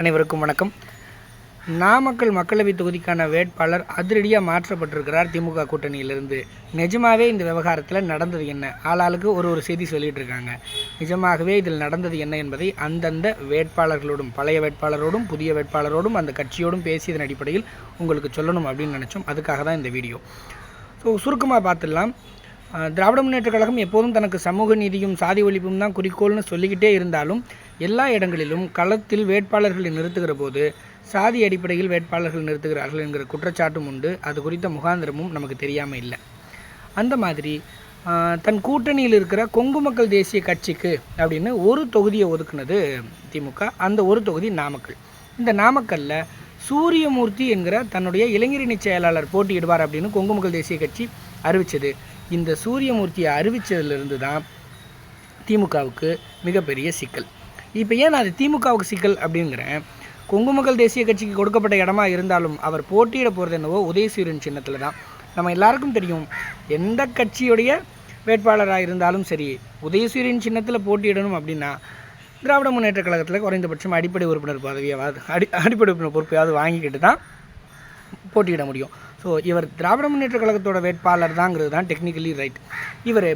அனைவருக்கும் வணக்கம். நாமக்கல் மக்களவை தொகுதிக்கான வேட்பாளர் அதிரடியாக மாற்றப்பட்டிருக்கிறார் திமுக கூட்டணியிலிருந்து. நிஜமாகவே இந்த விவகாரத்தில் நடந்தது என்ன? ஆளாளுக்கு ஒரு ஒரு செய்தி சொல்லிட்டு இருக்காங்க நிஜமாகவே இதில் நடந்தது என்ன என்பதை அந்தந்த வேட்பாளர்களோடும் பழைய வேட்பாளரோடும் புதிய வேட்பாளரோடும் அந்த கட்சியோடும் பேசியதன் அடிப்படையில் உங்களுக்கு சொல்லணும் அப்படின்னு நினச்சோம். அதுக்காக தான் இந்த வீடியோ. ஸோ சுருக்கமாக பார்த்துடலாம். திராவிட முன்னேற்றக் கழகம் எப்போதும் தனக்கு சமூக நீதியும் சாதி ஒழிப்பும் தான் குறிக்கோள்னு சொல்லிக்கிட்டே இருந்தாலும் எல்லா இடங்களிலும் களத்தில் வேட்பாளர்களை நிறுத்துகிற போது சாதி அடிப்படையில் வேட்பாளர்கள் நிறுத்துகிறார்கள் என்கிற குற்றச்சாட்டும் உண்டு. அது குறித்த முகாந்திரமும் நமக்கு தெரியாமல் இல்லை. அந்த மாதிரி தன் கூட்டணியில் இருக்கிற கொங்கு மக்கள் தேசிய கட்சிக்கு அப்படின்னு ஒரு தொகுதியை ஒதுக்குனது திமுக அந்த ஒரு தொகுதி நாமக்கல். இந்த நாமக்கல்ல சூரியமூர்த்தி என்கிற தன்னுடைய இளைஞரணி செயலாளர் போட்டியிடுவார் அப்படின்னு கொங்கு மக்கள் தேசிய கட்சி அறிவிச்சது. இந்த சூரியமூர்த்தியை அறிவிச்சதிலிருந்து தான் திமுகவுக்கு மிகப்பெரிய சிக்கல். இப்போ ஏன் நான் அது திமுகவுக்கு சிக்கல் அப்படிங்கிறேன்? கொங்கு மக்கள் தேசிய கட்சிக்கு கொடுக்கப்பட்ட இடமா இருந்தாலும் அவர் போட்டியிட போகிறது என்னவோ உதயசூரியன் சின்னத்தில் தான். நம்ம எல்லாருக்கும் தெரியும் எந்த கட்சியுடைய வேட்பாளராக இருந்தாலும் சரி உதயசூரியன் சின்னத்தில் போட்டியிடணும் அப்படின்னா திராவிட முன்னேற்ற கழகத்தில் குறைந்தபட்சம் அடிப்படை உறுப்பினர் பதவியாவது அடி அடிப்படை உறுப்பினர் பொறுப்பையாவது வாங்கிக்கிட்டு தான் போட்டியிட முடியும். ஸோ இவர் திராவிட முன்னேற்ற கழகத்தோட வேட்பாளர் தாங்கிறது தான் டெக்னிக்கலி ரைட் இவர்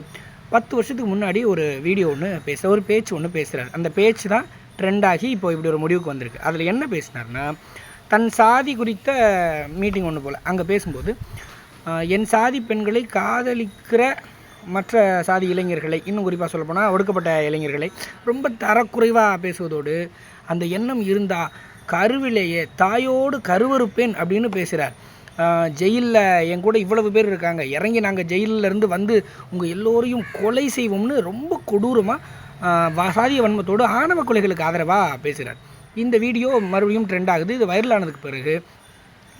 பத்து வருஷத்துக்கு முன்னாடி ஒரு வீடியோ ஒன்று பேச ஒரு பேச்சு ஒன்று பேசுகிறார் அந்த பேச்சு தான் ட்ரெண்டாகி இப்போ இப்படி ஒரு முடிவுக்கு வந்திருக்கு. அதில் என்ன பேசினார்னா தன் சாதி குறித்த மீட்டிங் ஒன்று போல். அங்கே பேசும்போது என் சாதி பெண்களை காதலிக்கிற மற்ற சாதி இளைஞர்களை இன்னும் குறிப்பாக சொல்லப்போனால் ஒடுக்கப்பட்ட இளைஞர்களை ரொம்ப தரக்குறைவாக பேசுவதோடு அந்த எண்ணம் இருந்தால் கருவிலேயே தாயோடு கருவறுப்பேன் அப்படின்னு பேசுகிறார் ஜெயிலில் என் கூட இவ்வளவு பேர் இருக்காங்க. இறங்கி நாங்கள் ஜெயிலில் இருந்து வந்து உங்கள் எல்லோரையும் கொலை செய்வோம்னு ரொம்ப கொடூரமாக சாதிய வன்மத்தோடு ஆணவ கொலைகளுக்கு ஆதரவாக பேசுகிறார் இந்த வீடியோ மறுபடியும் ட்ரெண்ட் ஆகுது. இது வைரலானதுக்கு பிறகு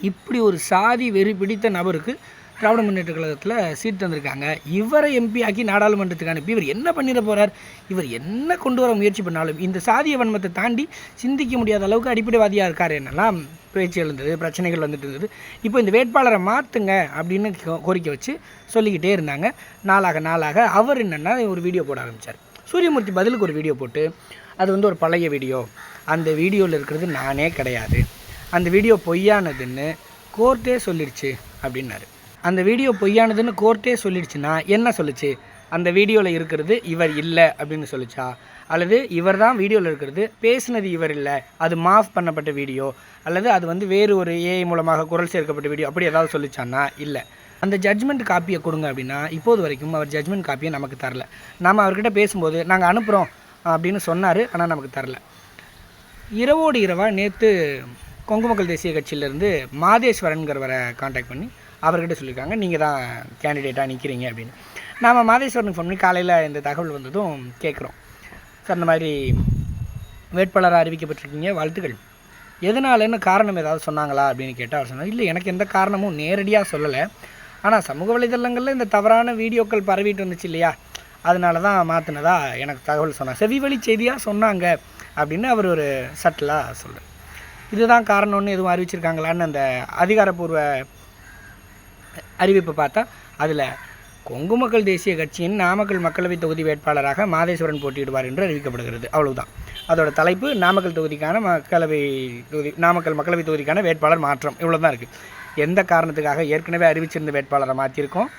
இப்படி ஒரு சாதி வெறி பிடித்த நபருக்கு திராவிட முன்னேற்ற கழகத்தில் சீட் தந்திருக்காங்க. இவரை எம்பி ஆக்கி நாடாளுமன்றத்துக்கு அனுப்பி இவர் என்ன பண்ணிட போகிறார் இவர் என்ன கொண்டு வர முயற்சி பண்ணாலும் இந்த சாதிய வன்மத்தை தாண்டி சிந்திக்க முடியாத அளவுக்கு அடிப்படைவாதியாக இருக்கார் என்னெல்லாம் பேச்சு எழுந்தது பிரச்சனைகள் வந்துட்டு இருந்தது. இப்போ இந்த வேட்பாளரை மாற்றுங்க அப்படின்னு கோ- கோரிக்கை வச்சு சொல்லிக்கிட்டே இருந்தாங்க. நாளாக நாளாக அவர் என்னென்னா ஒரு வீடியோ போட ஆரம்பித்தார் சூரியமூர்த்தி பதிலுக்கு ஒரு வீடியோ போட்டு அது வந்து ஒரு பழைய வீடியோ. அந்த வீடியோவில் இருக்கிறது நானே கிடையாது. அந்த வீடியோ பொய்யானதுன்னு கோர்ட்டே சொல்லிடுச்சு அப்படின்னாரு. அந்த வீடியோ பொய்யானதுன்னு கோர்ட்டே சொல்லிடுச்சுன்னா என்ன சொல்லுச்சு? அந்த வீடியோவில் இருக்கிறது இவர் இல்லை அப்படின்னு சொல்லுச்சா? அல்லது இவர் தான் வீடியோவில் இருக்கிறது பேசினது இவர் இல்லை அது மாஃப் பண்ணப்பட்ட வீடியோ அல்லது அது வந்து வேறு ஒரு ஏஐ மூலமாக குரல் சேர்க்கப்பட்ட வீடியோ அப்படி ஏதாவது சொல்லிச்சான்னா இல்லை. அந்த ஜட்ஜ்மெண்ட் காப்பியை கொடுங்க அப்படின்னா இப்போது வரைக்கும் அவர் ஜட்ஜ்மெண்ட் காப்பியை நமக்கு தரல. நாம் அவர்கிட்ட பேசும்போது நாங்கள் அனுப்புகிறோம் அப்படின்னு சொன்னார் ஆனால் நமக்கு தரல. இரவோடு இரவாக நேற்று கொங்கு மக்கள் தேசிய கட்சியிலேருந்து மாதேஸ்வரன்கிறவரை காண்டாக்ட் பண்ணி அவர்கிட்ட சொல்லியிருக்காங்க நீங்கள் தான் கேண்டிடேட்டாக நிற்கிறீங்க அப்படின்னு. நாம் மாதேஸ்வரனுக்கு ஃபோன் பண்ணி காலையில் இந்த தகவல் வந்ததும் கேட்குறோம். சார் இந்த மாதிரி வேட்பாளராக அறிவிக்கப்பட்டிருக்கீங்க வாழ்த்துக்கள். எதனாலன்னு காரணம் ஏதாவது சொன்னாங்களா அப்படின்னு கேட்டால் அவர் சொன்னார் இல்லை எனக்கு எந்த காரணமும் நேரடியாக சொல்லலை. ஆனால் சமூக வலைதளங்களில் இந்த தவறான வீடியோக்கள் பரவிட்டு வந்துச்சு இல்லையா? அதனால தான் மாற்றினதா எனக்கு தகவல் சொன்னாங்க செவி வழி செய்தியாக சொன்னாங்க அப்படின்னு அவர் ஒரு சட்டிலாக சொல்கிறார் இதுதான் காரணம்னு எதுவும் அறிவிச்சிருக்காங்களான்னு அந்த அதிகாரப்பூர்வ அறிவிப்பை பார்த்தா அதில் கொங்கு மக்கள் தேசிய கட்சியின் நாமக்கல் மக்களவை தொகுதி வேட்பாளராக மாதேஸ்வரன் போட்டியிடுவார் என்று அறிவிக்கப்படுகிறது. அவ்வளவுதான். அதோட தலைப்பு நாமக்கல் தொகுதிக்கான மக்களவை தொகுதி நாமக்கல் மக்களவை தொகுதிக்கான வேட்பாளர் மாற்றம். இவ்வளோ தான் இருக்குது எந்த காரணத்துக்காக ஏற்கனவே அறிவிச்சிருந்த வேட்பாளரை மாற்றிருக்கோம்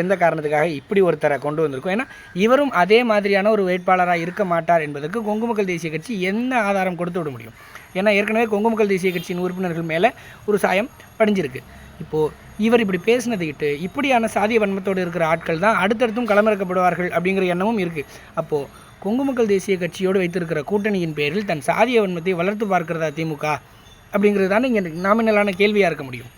எந்த காரணத்துக்காக இப்படி ஒருத்தரை கொண்டு வந்திருக்கோம்? ஏன்னா இவரும் அதே மாதிரியான ஒரு வேட்பாளராக இருக்க மாட்டார் என்பதற்கு கொங்கு மக்கள் தேசிய கட்சி என்ன ஆதாரம் கொடுத்து விட முடியும்? ஏன்னா ஏற்கனவே கொங்கு மக்கள் தேசிய கட்சியின் உறுப்பினர்கள் மேலே ஒரு சாயம் படிஞ்சிருக்கு. இப்போது இவர் இப்படி பேசினதுக்கிட்டு இப்படியான சாதிய வன்மத்தோடு இருக்கிற ஆட்கள் தான் அடுத்தடுத்தும் களமிறக்கப்படுவார்கள் அப்படிங்கிற எண்ணமும் இருக்குது அப்போது கொங்கு மக்கள் தேசிய கட்சியோடு வைத்திருக்கிற கூட்டணியின் பேரில் தன் சாதிய வன்மத்தை வளர்த்து பார்க்கிறதா திமுக? அப்படிங்கிறது தானே இங்கே நாமினலான கேள்வியாக இருக்க முடியும்.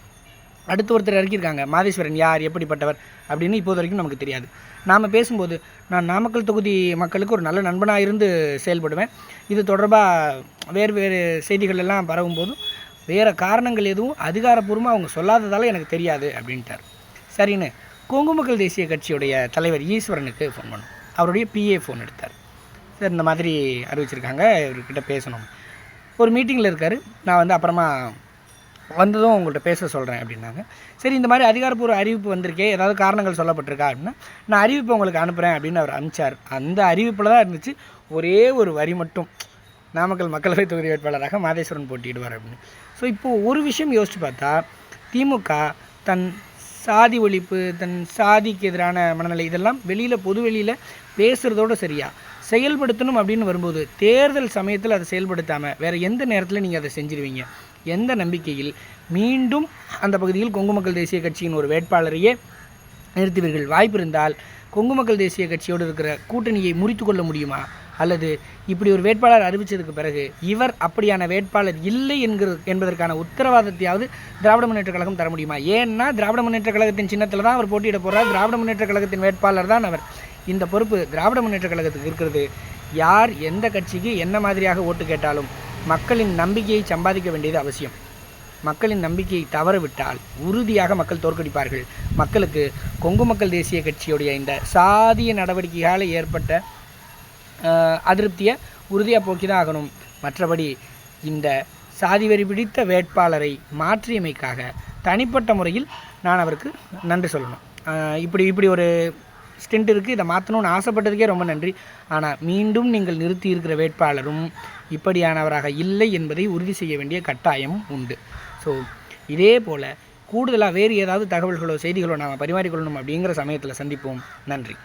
அடுத்து ஒருத்தர் இறக்கியிருக்காங்க மாதேஸ்வரன் யார் எப்படிப்பட்டவர் அப்படின்னு இப்போது வரைக்கும் நமக்கு தெரியாது. நாம் பேசும்போது நான் நாமக்கல் தொகுதி மக்களுக்கு ஒரு நல்ல நண்பனாக இருந்து செயல்படுவேன். இது தொடர்பாக வேறு வேறு செய்திகள் எல்லாம் பரவும் போதும் வேறு காரணங்கள் எதுவும் அதிகாரப்பூர்வமாக அவங்க சொல்லாததால் எனக்கு தெரியாது அப்படின்ட்டார். சரின்னு கொங்கு மக்கள் தேசிய கட்சியுடைய தலைவர் ஈஸ்வரனுக்கு ஃபோன் பண்ணோம். அவருடைய பிஏ ஃபோன் எடுத்தார். சார் இந்த மாதிரி அறிவிச்சிருக்காங்க இவர்கிட்ட பேசணும். ஒரு மீட்டிங்கில் இருக்கார். நான் வந்து அப்புறமா வந்ததும் உங்கள்கிட்ட பேச சொல்கிறேன் அப்படின்னாங்க. சரி இந்த மாதிரி அதிகாரப்பூர்வ அறிவிப்பு வந்திருக்கே ஏதாவது காரணங்கள் சொல்லப்பட்டிருக்கா அப்படின்னா நான் அறிவிப்பு உங்களுக்கு அனுப்புகிறேன் அப்படின்னு அவர் அனுப்பிச்சார். அந்த அறிவிப்பில் தான் இருந்துச்சு. ஒரே ஒரு வரி மட்டும். நாமக்கல் மக்களவை தொகுதி வேட்பாளராக மாதேஸ்வரன் போட்டியிடுவார் அப்படின்னு. ஸோ இப்போது ஒரு விஷயம் யோசிச்சு பார்த்தா திமுக தன் சாதி ஒழிப்பு தன் சாதிக்கு எதிரான மனநிலை இதெல்லாம் வெளியில் பொது வெளியில் பேசுகிறதோட சரியா? செயல்படுத்தணும் அப்படின்னு வரும்போது தேர்தல் சமயத்தில் அதை செயல்படுத்தாமல் வேறு எந்த நேரத்தில் நீங்கள் அதை செஞ்சுருவீங்க? எந்த நம்பிக்கையில்? மீண்டும் அந்த பகுதியில் கொங்கு மக்கள் தேசிய கட்சியின் ஒரு வேட்பாளரையே நிறுத்துவீர்கள். வாய்ப்பு இருந்தால் கொங்கு மக்கள் தேசிய கட்சியோடு இருக்கிற கூட்டணியை முறித்து கொள்ள முடியுமா? அல்லது இப்படி ஒரு வேட்பாளர் அறிவித்ததுக்கு பிறகு இவர் அப்படியான வேட்பாளர் இல்லை என்கிற என்பதற்கான உத்தரவாதத்தையாவது திராவிட முன்னேற்ற கழகம் தர முடியுமா? ஏன்னா திராவிட முன்னேற்ற கழகத்தின் சின்னத்தில் தான் அவர் போட்டியிட போகிறார் திராவிட முன்னேற்ற கழகத்தின் வேட்பாளர் தான் அவர். இந்த பொறுப்பு திராவிட முன்னேற்ற கழகத்துக்கு இருக்கிறது. யார் எந்த கட்சிக்கு என்ன மாதிரியாக ஓட்டு கேட்டாலும் மக்களின் நம்பிக்கையை சம்பாதிக்க வேண்டியது அவசியம். மக்களின் நம்பிக்கையை தவறவிட்டால் உறுதியாக மக்கள் தோற்கடிப்பார்கள். மக்களுக்கு கொங்கு மக்கள் தேசிய கட்சியுடைய இந்த சாதிய நடவடிக்கையால் ஏற்பட்ட அதிருப்தியை உறுதியாக போக்கி தான் ஆகணும். மற்றபடி இந்த சாதி வெறி பிடித்த வேட்பாளரை மாற்றியமைக்காக தனிப்பட்ட முறையில் நான் அவருக்கு நன்றி சொல்லணும். இப்படி இப்படி ஒரு ஸ்டெண்ட் இருக்குது இதை மாற்றணும்னு ஆசைப்பட்டதுக்கே ரொம்ப நன்றி. ஆனால் மீண்டும் நீங்கள் நிறுத்தி இருக்கிற வேட்பாளரும் இப்படியானவராக இல்லை என்பதை உறுதி செய்ய வேண்டிய கட்டாயமும் உண்டு. ஸோ இதே போல் கூடுதலாக வேறு ஏதாவது தகவல்களோ செய்திகளோ நாம் பரிமாறிக்கொள்ளணும் அப்படிங்கிற சமயத்தில் சந்திப்போம். நன்றி.